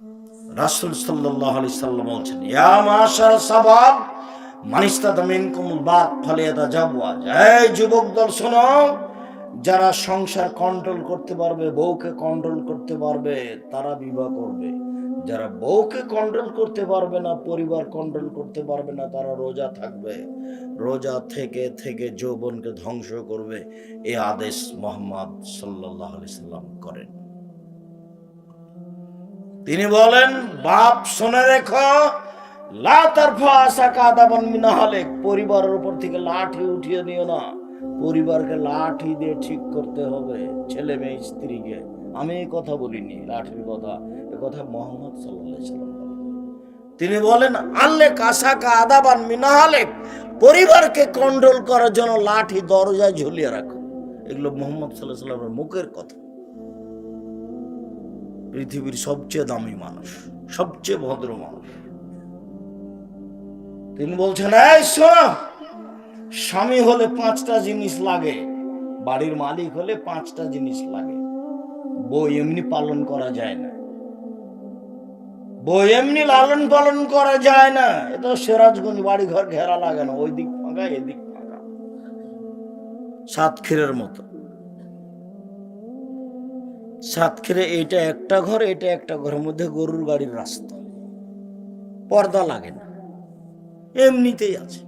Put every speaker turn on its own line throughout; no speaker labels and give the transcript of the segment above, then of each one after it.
রাসুল সাল্লাহ আলি সাল্লাম বলছেন, ইয়া সাবাব যুবক দল, শোনো, যারা সংসার কন্ট্রোল করতে পারবে, বউকে কন্ট্রোল করতে পারবে, তারা বিবাহ করবে। যারা বউকে কন্ট্রোল করতে পারবে না, পরিবার কন্ট্রোল করতে পারবে না, তারা রোজা থাকবে। রোজা থেকে থেকে যৌবনকে ধ্বংস করবে এই আদেশ মোহাম্মদ সাল্লাহ সাল্লাম করেন। তিনি বলেন, বাপ শুনে রেখো পরিবারের উপর থেকে লাঠি উঠিয়ে নিও না। পরিবারকে লাঠি দিয়ে ঠিক করতে হবে, ছেলে মেয়ে, স্ত্রীকে। আমি এই কথা বলিনি, লাঠির কথা, এ কথা মোহাম্মদ সাল্লাহ সাল্লাম তিনি বলেন আল্লে কাসাকা আদাবান মিনাহালে পরিবারকে কন্ট্রোল করার জন্য লাঠি দরজায় ঝুলিয়ে রাখো। এগুলো মোহাম্মদ সাল্লাহ সাল্লামের মুখের কথা। পৃথিবীর সবচেয়ে দামি মানুষ, সবচেয়ে ভদ্র মানুষ। তিনি বলছেন স্বামী হলে পাঁচটা জিনিস লাগে, বাড়ির মালিক হলে পাঁচটা জিনিস লাগে। বউ এমনি পালন করা যায় না। বউ এমনি লালন পালন করা যায় না। এটা সিরাজগঞ্জ বাড়ি ঘর ঘেরা লাগে না ওই দিক ফাঁকা, এদিক ফাঁকা। সাতক্ষীরের মতো। সাতক্ষীরে এটা একটা ঘর, এটা একটা ঘরের মধ্যে গরুর গাড়ির রাস্তা। পর্দা লাগে না। এমনিতেই আছে।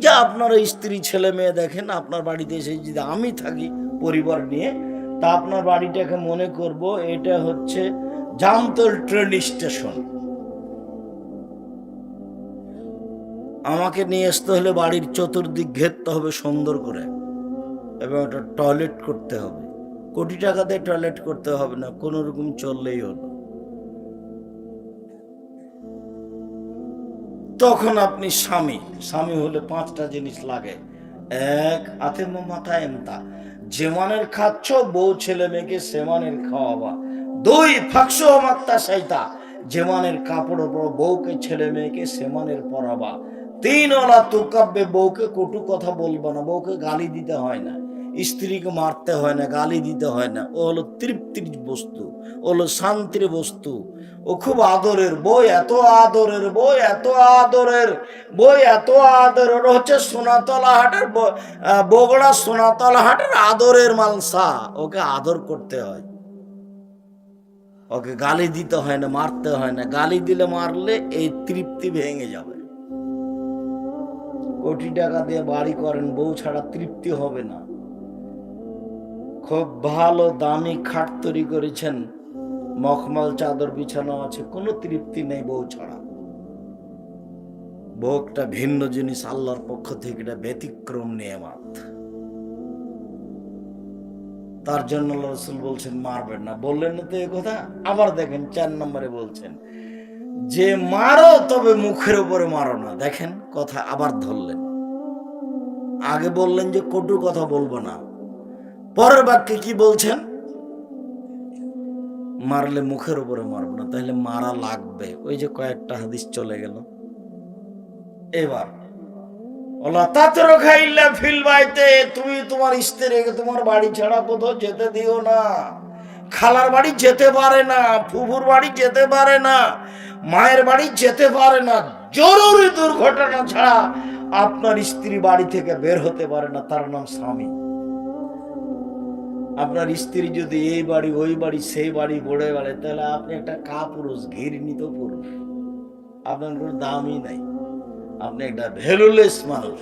যা আপনারা স্ত্রী, ছেলে, মেয়ে দেখেন, আপনার বাড়িতে এসে যদি আমি থাকি পরিবার নিয়ে, তা আপনার বাড়িটাকে মনে করব এটা হচ্ছে জামতল ট্রেন স্টেশন আমাকে নিয়ে আসতে হলে বাড়ির চতুর্দিক ঘেরতে হবে সুন্দর করে। এবং একটা টয়লেট করতে হবে। কোটি টাকা দিয়ে টয়লেট করতে হবে না, কোনো রকম চললেই হলো। তখন আপনি স্বামী স্বামী হলে পাঁচটা জিনিস লাগে। এক, হাতে মাথা এমতা। যেমানের খাচ্ছ, বউ, ছেলে, মেয়েকে সেমানের খাওয়াবা। দুই ফাঁকশ মাত্তা সাইতা। যেমানের কাপড় ওপর বউকে, ছেলে, মেয়েকে সেমানের পরাবা। তিন, ওলা তুকাব্যে বউকে কটু কথা বলব না, বউকে গালি দিতে হয় না। স্ত্রীকে মারতে হয় না, গালি দিতে হয় না। ও হলো তৃপ্তির বস্তু, ও হলো শান্তির বস্তু। ও খুব আদরের বই এত আদরের বই এত আদরের বই এত আদরের হচ্ছে সোনাতলা হাটের বগড়া সোনাতলা হাটের আদরের মালসা। ওকে আদর করতে হয়। ওকে গালি দিতে হয় না, মারতে হয় না। গালি দিলে মারলে এই তৃপ্তি ভেঙে যাবে। কোটি টাকা দিয়ে বাড়ি করেন, বউ ছাড়া তৃপ্তি হবে না। খুব ভালো দামি খাট তৈরি করেছেন। মখমল চাদর বিছানো আছে, কোনো তৃপ্তি নেই বউ ছাড়া। বউ একটা ভিন্ন জিনিস আল্লাহর পক্ষ থেকে এটা ব্যতিক্রম নিয়ামাত। তার জন্য রসুল বলছেন, মারবেন না। বললেন না তো এ কথা? আবার দেখেন চার নম্বরে বলছেন, যে মারো তবে মুখের উপরে মারো না। দেখেন, কথা আবার ধরলেন। আগে বললেন যে কটু কথা বলব না। পরের বাক্যে কি বলছেন? মারলে মুখের উপরে মারবো না, তাহলে মারা লাগবে। ওই যে কয়েকটা হাদিস চলে গেল। এবার, ওলা তাতর খাইল্লা ফিল বাইতে, তুমি তোমার স্ত্রীকে তোমার বাড়ি ছাড়া কোথাও যেতে দিও না। খালার বাড়ি যেতে পারে না, ফুফুর বাড়ি যেতে পারে না, মায়ের বাড়ি যেতে পারে না। জরুরি দুর্ঘটনা ছাড়া আপনার স্ত্রী বাড়ি থেকে বের হতে পারে না, তার নাম স্বামী। আপনার স্ত্রী যদি এই বাড়ি, ওই বাড়ি, সেই বাড়ি বড়ে বেড়ে, তাহলে আপনি একটা কা পুরুষ ঘৃণিত পুরুষ। আপনার কোনো দামই নাই। আপনি একটা ভ্যালুলেস মানুষ।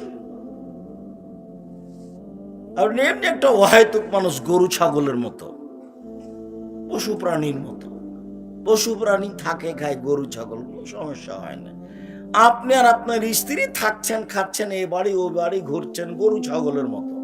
আপনি এমনি একটা অহেতুক মানুষ, গরু, ছাগলের মতো। পশু প্রাণীর মতো। পশু প্রাণী থাকে, খায়, গরু, ছাগল, কোনো সমস্যা হয় না। আপনি আর আপনার স্ত্রী থাকছেন, খাচ্ছেন, এই বাড়ি, ও বাড়ি ঘুরছেন, গরু, ছাগলের মতো।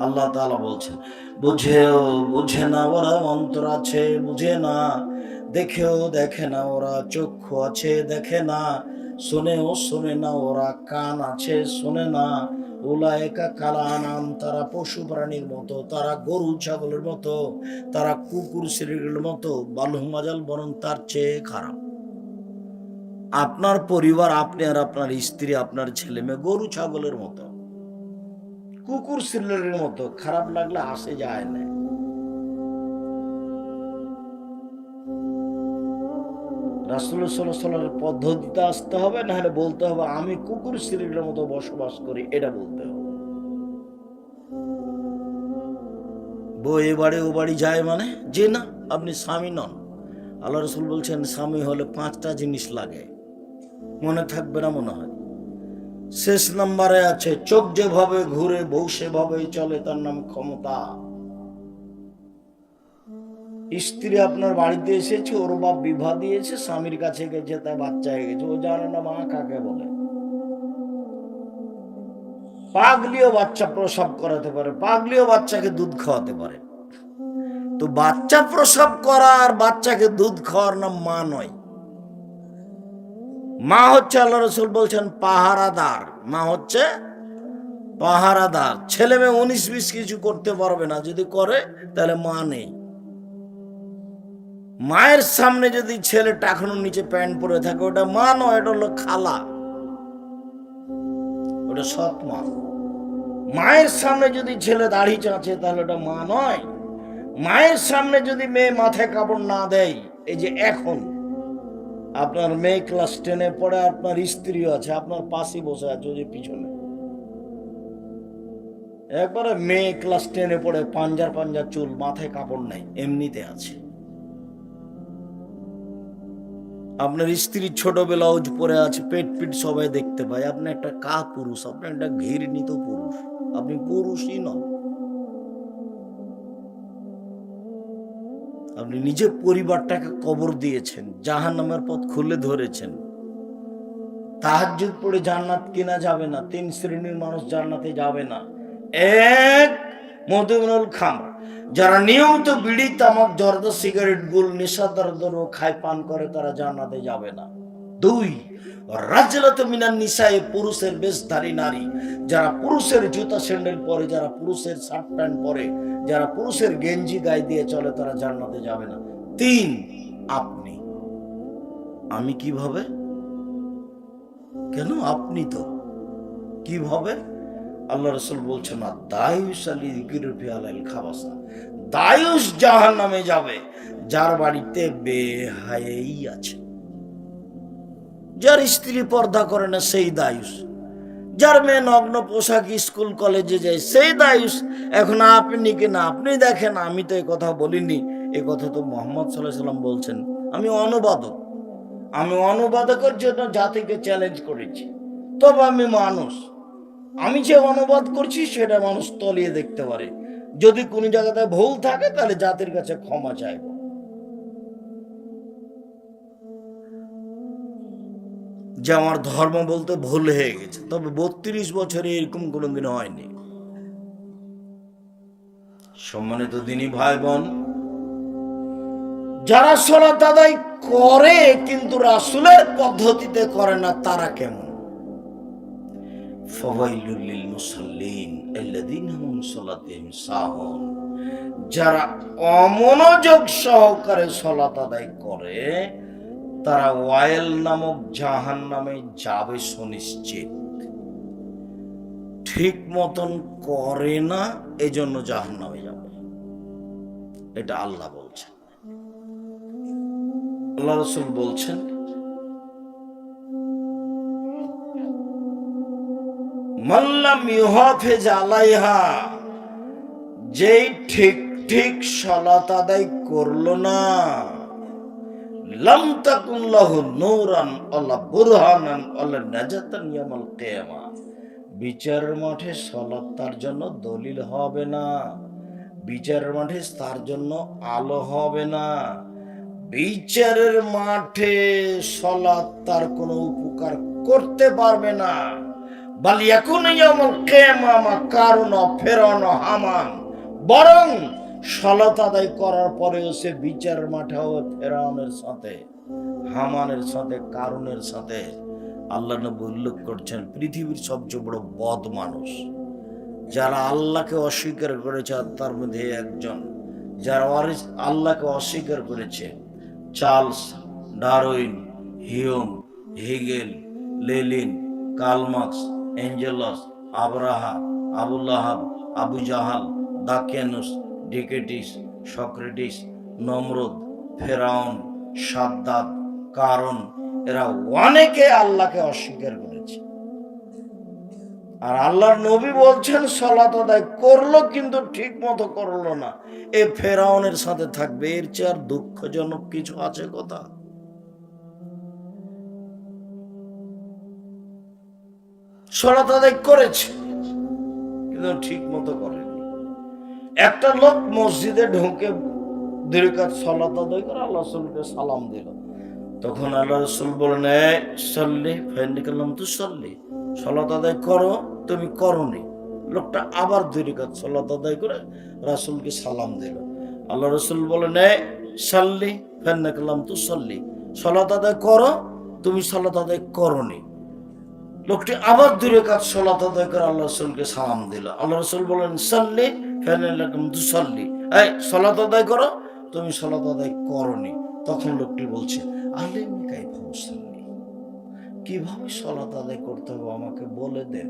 আল্লাহ তালা বলছেন, বুঝেও বুঝে না ওরা অন্তর আছে, বুঝে না। দেখেও দেখে না ওরা, চক্ষু আছে, দেখে না। শুনেও শুনে না ওরা, কান আছে, শুনে না। ওলা একা কালা নাম তারা পশু প্রাণীর মতো, তারা গরু ছাগলের মতো, তারা কুকুর শ্রীগুলোর মতো বালুহ মাজাল বরং তার চেয়ে খারাপ। আপনার পরিবার, আপনি আর আপনার স্ত্রী, আপনার ছেলে মেয়ে গরু ছাগলের মতো। কুকুর সিলের মতো, খারাপ লাগলে আসে যায় না। রাসুল পদ্ধতিতে আসতে হবে না হলে বলতে হবে, আমি কুকুর সিরিলের মতো বসবাস করি, এটা বলতে হবে। বউ এ বাড়ি ও বাড়ি যায় মানে? যে না, আপনি স্বামী নন। আল্লাহ রসুল বলছেন, স্বামী হলে পাঁচটা জিনিস লাগে। মনে থাকবে না মনে হয়। শেষ নম্বরে আছে, চোখ যেভাবে ঘুরে, বউ সেভাবেই চলে, তার নাম ক্ষমতা। স্ত্রী আপনার বাড়িতে এসেছে, ওর বাপ বিবাহ দিয়েছে, স্বামীর কাছে গেছে তাই বাচ্চা হয়ে গেছে, ও জানে না মা কাকে বলে। পাগলিও বাচ্চা প্রসব করাতে পারে, পাগলিও বাচ্চাকে দুধ খাওয়াতে পারে। তো বাচ্চা প্রসব করা আর বাচ্চাকে দুধ খাওয়ার নাম মা নয়। মা হচ্ছে আল্লাহ রসুল বলছেন পাহারাদার। মা হচ্ছে পাহারাদার। ছেলে মেয়ে উনিশ বিশ কিছু করতে পারবে না, যদি করে, তাহলে মা নেই। মায়ের সামনে যদি ছেলে টাকানোর নিচে প্যান্ট পরে থাকে, ওটা মা নয়, এটা হলো খালা। ওটা সৎ মা। মায়ের সামনে যদি ছেলে দাড়ি চাঁচে, তাহলে ওটা মা নয়। মায়ের সামনে যদি মেয়ে মাথায় কাপড় না দেয়, এই যে এখন আপনার মেয়ে ক্লাস টেনে পড়ে, আপনার স্ত্রীও আছে, আপনার পাশে বসে আছে যে পিছনে। একবারে মেয়ে ক্লাস টেনে পড়ে, পাঞ্জার পাঞ্জার চুল, মাথায় কাপড় নেই, এমনিতে আছে। আপনার স্ত্রী ছোট ব্লাউজ পরে আছে, পেট পিট সবাই দেখতে পায়। আপনি একটা কা পুরুষ আপনি একটা ঘৃণিত পুরুষ। আপনি পুরুষই নন। আপনি নিজে পরিবারটাকে কবর দিয়েছেন জাহান নামের পথ খুলে ধরেছেন। তাহাজ্জুদ পড়ে জান্নাত কিনা যাবে না, তিন শ্রেণির মানুষ জান্নাতে যাবে না। এক খাম যারা নিয়মিত বিড়ি, তামাক, জর্দ, সিগারেট, গুল, নেশাদার খায়, পান করে, তারা জান্নাতে যাবে না। দুই, রাজলত মিনার নিশায় পুরুষের বেশধারী নারী। যারা পুরুষের জুতা, স্যান্ডেল পরে, যারা পুরুষের শার্ট প্যান্ট পরে যারা পুরুষের গেঞ্জি গায়ে দিয়ে চলে, তারা জান্নাতে যাবে না। তিন, আপনি। আমি কীভাবে কেন আপনি তো? কীভাবে আল্লাহ রসুল বলছেন না দায়ুস আলী গিরফিয়াল খাবাসা। দায়ুস জাহান নামে যাবে, যার বাড়িতে বেহায়েই আছে। যার স্ত্রী পর্দা করে না, সেই দায়ুস। যার মেয়ে নগ্ন পোশাক স্কুল, কলেজে যায়, সেই দায়ুস। এখন আপনি কি না? আপনি দেখেন, আমি তো এই কথা বলিনি। এ কথা তো মোহাম্মদ সাল্লাহ সাল্লাম বলছেন। আমি অনুবাদক। আমি অনুবাদকের জন্য জাতিকে চ্যালেঞ্জ করেছি। তবে আমি মানুষ। আমি যে অনুবাদ করছি, সেটা মানুষ তলিয়ে দেখতে পারে। যদি কোনো জায়গাতে ভুল থাকে, তাহলে জাতির কাছে ক্ষমা চাইব। যে আমার ধর্ম বলতে ভুল হয়ে গেছে। তবে বত্রিশ বছরে এরকম কোনোদিন হয়নি। সম্মানিত দিনী ভাই বোন যারা সলাত আদায় করে কিন্তু রাসুলের পদ্ধতিতে করে না, তারা কেমন? ফাওয়াইলুল লিল মুসাল্লিন আল্লাযীনা হুম সাহুন। যারা অমনোযোগ সহকারে সলাত আদায় করে তারা ওয়াইল নামক জাহান নামে যাবে সুনিশ্চিত। ঠিক মতন করে না, এজন্য জাহান নামে যাবে। এটা আল্লাহ বলছেন। আল্লাহ রসুল বলছেন মাল্লাম ইউহাফেজ আলাইহা যেই ঠিক ঠিক সলাত আদায় করল না লাম তাকুল্লাহু নূরান আল্লাহ বুরহানান আল্লাহ নাজাতান ইয়ামাল কিয়ামা বিচারের মাঠে সলাত তার জন্য দলিল হবে না। বিচারের মাঠে তার জন্য আলো হবে না। বিচারের মাঠে সলাৎ তার কোনো উপকার করতে পারবে না। বালিয়াকুন ইয়ামুল কিয়ামা কারণ ফেরান হামান। বরং সলাত আদায় করার পরেও সে বিচার মাঠে হবে ফেরাউনের সাথে, হামানের সাথে কারণের সাথে আল্লাহ নবী উল্লেখ করছেন, পৃথিবীর সবচেয়ে বড় বদ মানুষ। যারা আল্লাহকে অস্বীকার করেছে তার মধ্যে একজন, যারা আল্লাহকে অস্বীকার করেছে, Charles Darwin, Hume, Hegel, Lenin Karl Marx Engels, Abraha Abu Lahab Abu Jahl, Dakianus ডিকেটিস, Socrates, নমরুদ, ফেরাউন, সাদ্দাত, কারণ এরা অনেকে আল্লাহকে অস্বীকার করেছে। আর আল্লাহর নবী বলছেন, সলাত আদায় করল কিন্তু ঠিক মতো করল না। এ ফেরাউনের সাথে থাকবে, এর চেয়ে আর দুঃখজনক কিছু আছে কথা? সলাত আদায় করেছে, কিন্তু ঠিক মতো করেনি। একটা লোক মসজিদে ঢুকে দীর্ঘাত সলাত আদায় করে আল্লাহ রসুলকে সালাম দিল। তখন আল্লাহ রসুল বলেন সল্লি ফেন্ডি করলাম তো সল্লি সলাত আদায় করো, তুমি করনি। লোকটা আবার দীর্ঘাত সলাত আদায় করে রাসুলকে সালাম দিল। আল্লাহ রসুল বলেন সাল্লি ফেন্ডি করলাম তো সল্লি সলাত আদায় করো, তুমি সলাত আদায় করনি। লোকটি আবার দূরে কাজ সলাত আদায় করে আল্লাহ রসুলকে সালাম দিল। আল্লাহ রসুল বলেন সাল্লি ফেনালাম তু সাল্লি এই, সলাত আদায় করো। তুমি সলাত আদায় করনি। তখন লোকটি বলছে, আলেমি কাই মুসাল্লি, কীভাবে সলাত আদায় করতে হবে আমাকে বলে দেন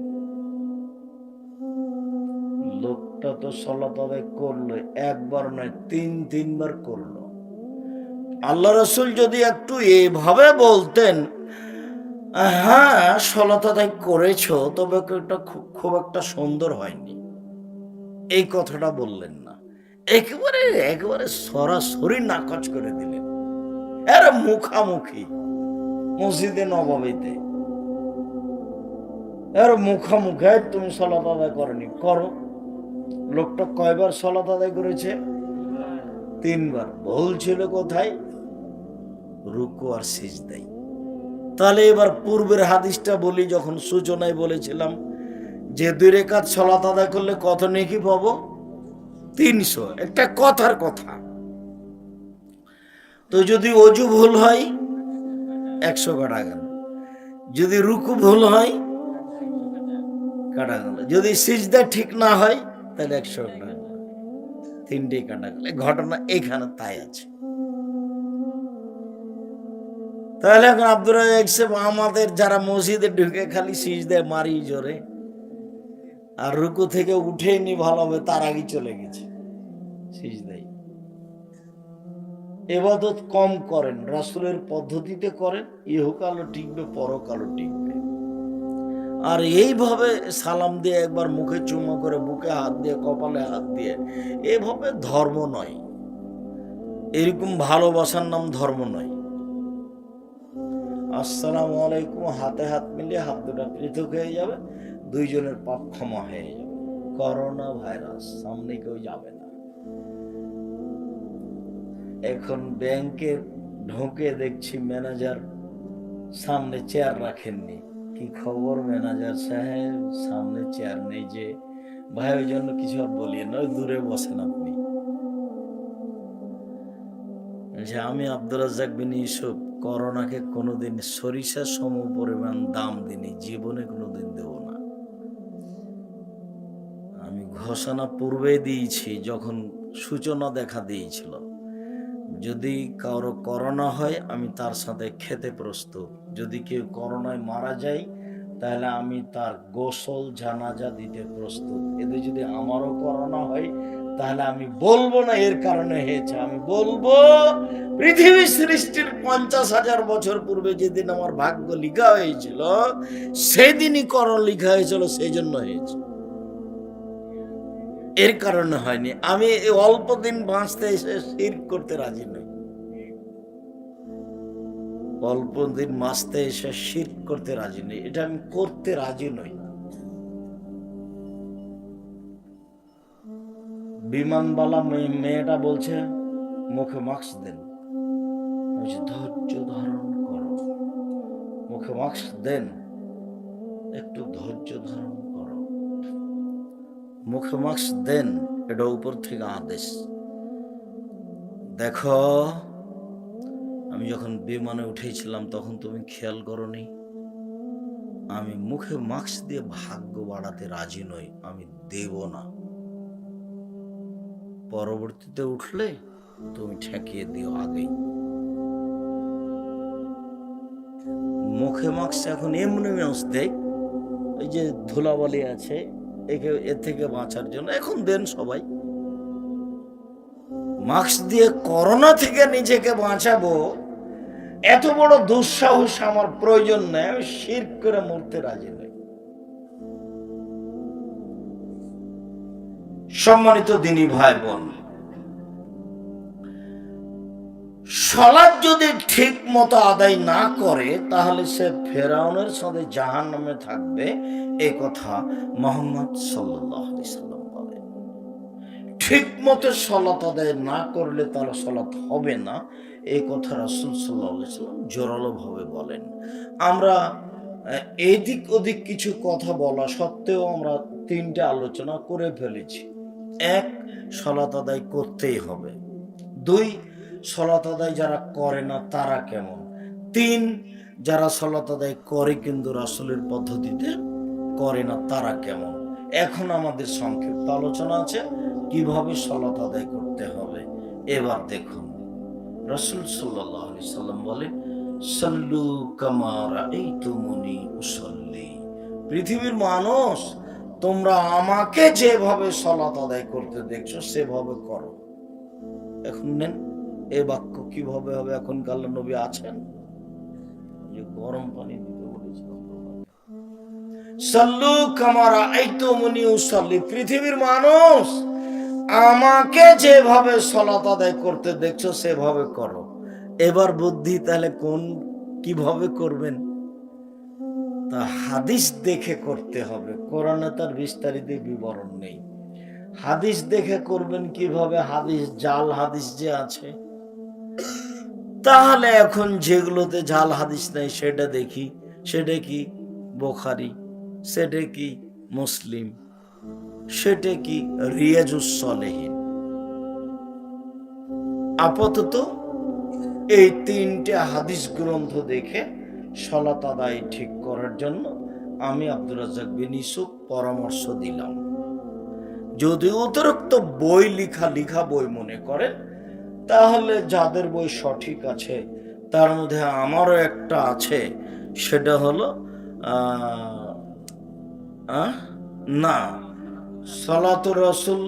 লোকটা তো সলাত আদায় করল, একবার নয়, তিন, তিনবার করল। আল্লাহ রসুল যদি একটু এভাবে বলতেন হ্যাঁ সলাত আদায় করেছ, তবে একটা খুব একটা সুন্দর হয়নি? এই কথাটা বললেন না। একেবারে একেবারে সরাসরি নাকচ করে দিলেন। এর মুখামুখি মসজিদে নবাবিতে। এর মুখামুখি তুমি সলাত আদায় করনি, করো। লোকটা কয়বার সলাত আদায় করেছে? তিনবার। ভুল ছিল কোথায়? রুকু আর সিজদাই। তাহলে এবার পূর্বের হাদিসটা বলি, যখন সূচনায় বলেছিলাম যে দুই রেখাত সলাত আদায় করলে কত নেকি পাবো? তিনশো। একটা কথার কথা। তো যদি অজু ভুল হয়, একশো কাটা গেল। যদি রুকু ভুল হয়, কাটা গেল। যদি সিজদা ঠিক না হয়, তাহলে একশো কাটা গেল। তিনটেই কাটা গেল। ঘটনা এখানে তাই আছে। তাহলে এখন রাজাক আমাদের যারা মসজিদে ঢুকে খালি সিজদে মারি জোরে। আর রুকু থেকে উঠেনি ভালো হবে তার আগে চলে গেছে। সিজ দেয়। এবাদত কম করেন, রাসুলের পদ্ধতিতে করেন, ইহকালও টিকবে, পরকালও টিকবে। আর এইভাবে সালাম দিয়ে একবার মুখে চুমা করে, বুকে হাত দিয়ে, কপালে হাত দিয়ে, এভাবে ধর্ম নয়। এরকম ভালোবাসার নাম ধর্ম নয়। আসসালামু আলাইকুম, হাতে হাত মিলিয়ে হাত দুটা পৃথক হয়ে যাবে। দুইজনের পাপ ক্ষমা হয়ে যাবে। করোনা ভাইরাস সামনে কেউ যাবে না। এখন ব্যাংকে ঢোকে দেখছি ম্যানেজার সামনে চেয়ার রাখেননি। কি খবর ম্যানেজার সাহেব? সামনে চেয়ার নেই যে। ভাই, ওই জন্য কিছু আর বলি নয় দূরে বসেন আপনি। যে আমি আব্দুর রাজ্জাক বিন ইউসুফ, করোনাকে কোনোদিন সরিষা সম পরিমাণ দাম দিনি জীবনে কোনোদিন দেব ঘোষণা পূর্বে দিয়েছি, যখন সূচনা দেখা দিয়েছিল। যদি কারও করোনা হয়, আমি তার সাথে খেতে প্রস্তুত। যদি কেউ করোনায় মারা যায়, তাহলে আমি তার গোসল, জানাজা দিতে প্রস্তুত। এতে যদি আমারও করোনা হয়, তাহলে আমি বলব না এর কারণে হয়েছে। আমি বলব, পৃথিবী সৃষ্টির পঞ্চাশ হাজার বছর পূর্বে যেদিন আমার ভাগ্য লিখা হয়েছিল, সেদিনই করণ লিখা হয়েছিল সেই জন্য হয়েছে। এর কারণে হয়নি। আমি অল্প দিন বাঁচতে এসে শির করতে রাজি নই। অল্প দিন বাঁচতে এসে শির করতে রাজি নই। এটা আমি করতে রাজি নই। বিমানবালা মেয়ে- মেয়েটা বলছে, মুখে মাস্ক দেন। ধৈর্য ধারণ করো। মুখে মাস্ক দেন। একটু ধৈর্য ধারণ করো মুখে মাস্ক দেন, এটা উপর থেকে আদেশ। দেখো, আমি যখন বিমানে উঠেছিলাম, তখন তুমি খেয়াল করনি? আমি মুখে মাস্ক দিয়ে ভাগ্য বাড়াতে রাজি নই, আমি দেব না। পরবর্তীতে উঠলে তুমি ঠেকিয়ে দিও আগেই। মুখে মাস্ক এখন এমনি মাস্ক দেয়। ওই যে ধুলাবালি আছে একে এর থেকে বাঁচার জন্য। এখন দেন সবাই। মাস্ক দিয়ে করোনা থেকে নিজেকে বাঁচাবো, এত বড় দুঃসাহস আমার প্রয়োজন নেই, আমি শির করে মরতে রাজি নই। সম্মানিত দিনী ভাই বোন সলাদ যদি ঠিক মতো আদায় না করে, তাহলে সে ফেরাউনের সাথে জাহান নামে থাকবে। এ কথা মোহাম্মদ সাল্লাম বলেন। ঠিক মতো সলাত আদায় না করলে তার সলাত হবে না। এই কথা রাসুল সাল্লাহ সাল্লাম জোরালো ভাবে বলেন। আমরা এদিক ওদিক কিছু কথা বলা সত্ত্বেও আমরা তিনটে আলোচনা করে ফেলেছি। এক সলাত আদায় করতেই হবে। দুই সলাত আদায় যারা করে না, তারা কেমন? তিন, যারা সলাত আদায় করে কিন্তু রাসুলের পদ্ধতিতে করে না, তারা কেমন? এখন আমাদের সংক্ষিপ্ত আলোচনা আছে, কীভাবে সলাত আদায় করতে হবে? এবার দেখুন। রসুল সাল্লাহ সাল্লাম বলে সল্লু কামারা এই তুমনি উসল্লি। পৃথিবীর মানুষ, তোমরা আমাকে যেভাবে সলাত আদায় করতে দেখছ, সেভাবে করো। এখন নেন। এ বাক্য কীভাবে হবে? এখন কাল নবী আছেন? যে গরম পানি দিতে বলেছিলাম সাল্লু কামারা এই তো উসল্লি। পৃথিবীর মানুষ আমাকে যেভাবে সলাত আদায় করতে দেখছ, সেভাবে করো। এবার বুদ্ধি, তাহলে কোন, কীভাবে করবেন? তা হাদিস দেখে করতে হবে। কোরআনে তার বিস্তারিত বিবরণ নেই। হাদিস দেখে করবেন কীভাবে? হাদিস জাল, হাদিস যে আছে তাহলে এখন যেগুলোতে জাল হাদিস নেই, সেটা দেখি। সেটা কি বোখারি, সেটা কি মুসলিম, সেটা কি রিয়াজুস সলেহীন। আপাতত এই তিনটে হাদিস গ্রন্থ দেখে সলাত আদায় ঠিক করার জন্য আমি আব্দুর রাজাক বিন ইসুফ পরামর্শ দিলাম। যদি অতিরিক্ত বই লিখা লিখা বই মনে করেন তাহলে যাদের বই সঠিক আছে, তার মধ্যে আমারও একটা আছে। সেটা হলো না সলাত রসুল,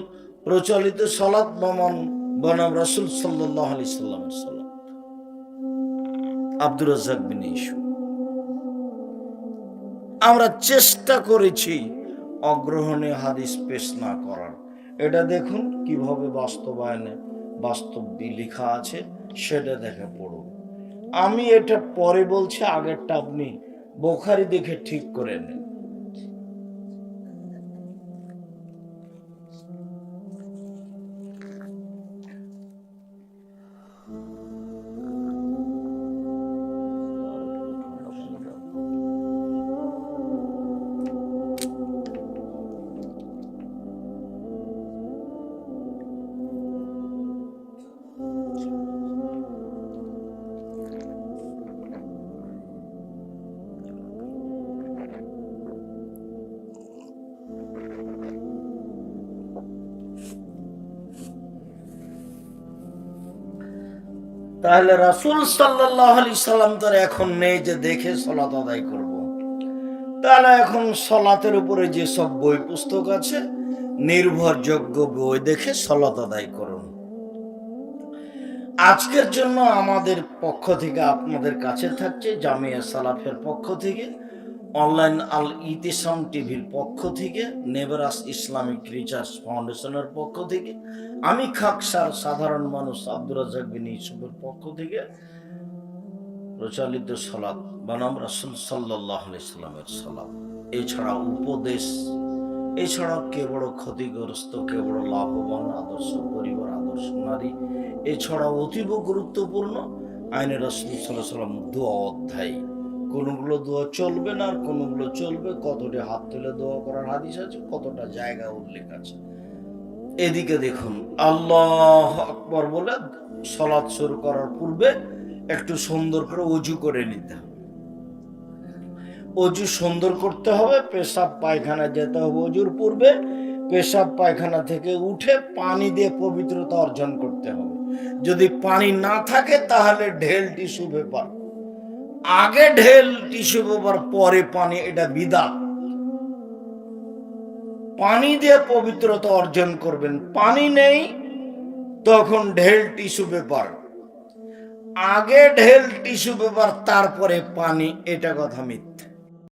প্রচলিত সলাত বমন বনাম রসুল সাল্লাহ আলি সাল্লাম সালাত আব্দুর রাজাক বিন ইসু। আমরা চেষ্টা করেছি অগ্রহণে হাদিস পেশ না করার। এটা দেখুন কীভাবে বাস্তবায়নে বাস্তব দিয়ে লেখা আছে, সেটা দেখে পড়ুন। আমি এটা পরে বলছি, আগেরটা আপনি বোখারি দেখে ঠিক করে নেন। তাহলে রাসুল সাল্লাহ আলি সাল্লাম তার এখন নেই যে দেখে সলাত আদায় করব। তাহলে এখন সলাতের উপরে যে সব বই পুস্তক আছে, নির্ভরযোগ্য বই দেখে সলাত আদায় করুন আজকের জন্য আমাদের পক্ষ থেকে আপনাদের কাছে থাকছে জামিয়া সালাফের পক্ষ থেকে অনলাইন আল ইতিসাম টিভির পক্ষ থেকে নেবরাস ইসলামিক রিসার্চ ফাউন্ডেশনের পক্ষ থেকে, আমি খাকসার সাধারণ মানুষ আব্দুর রাজাক বিন ইসুফের পক্ষ থেকে প্রচলিত সলাপ বানাম রাসুল সাল্লাহ ইসলামের সলাপ এছাড়া উপদেশ এছাড়া কে বড় ক্ষতিগ্রস্ত, কে বড় লাভবান, আদর্শ পরিবার, আদর্শ নারী এছাড়া অতীব গুরুত্বপূর্ণ আইনের রাসুল সাল্লাহ সাল্লাম দোয়া অধ্যায়। কোনগুলো দোয়া চলবে না, আর কোনগুলো চলবে, কতটা হাত তুলে দোয়া করার হাদিস আছে, কতটা জায়গা উল্লেখ আছে। এদিকে দেখুন, আল্লাহ আকবর বলে সলাৎ শুরু করার পূর্বে একটু সুন্দর করে অজু করে নিতে হবে। অজু সুন্দর করতে হবে, পেশাব পায়খানা যেতে হবে অজুর পূর্বে, পেশাব পায়খানা থেকে উঠে পানি দিয়ে পবিত্রতা অর্জন করতে হবে। যদি পানি না থাকে, তাহলে ঢেল টিস্যু পেপার আগে ঢেল টিস্যু পেপার পরে পানি, এটা বিদা। পানি দিয়ে পবিত্রতা অর্জন করবেন। পানি নেই, তখন ঢেল টিস্যু পেপার আগে ঢেল টিস্যু পেপার তারপরে পানি, এটা কথা মিথ্যা।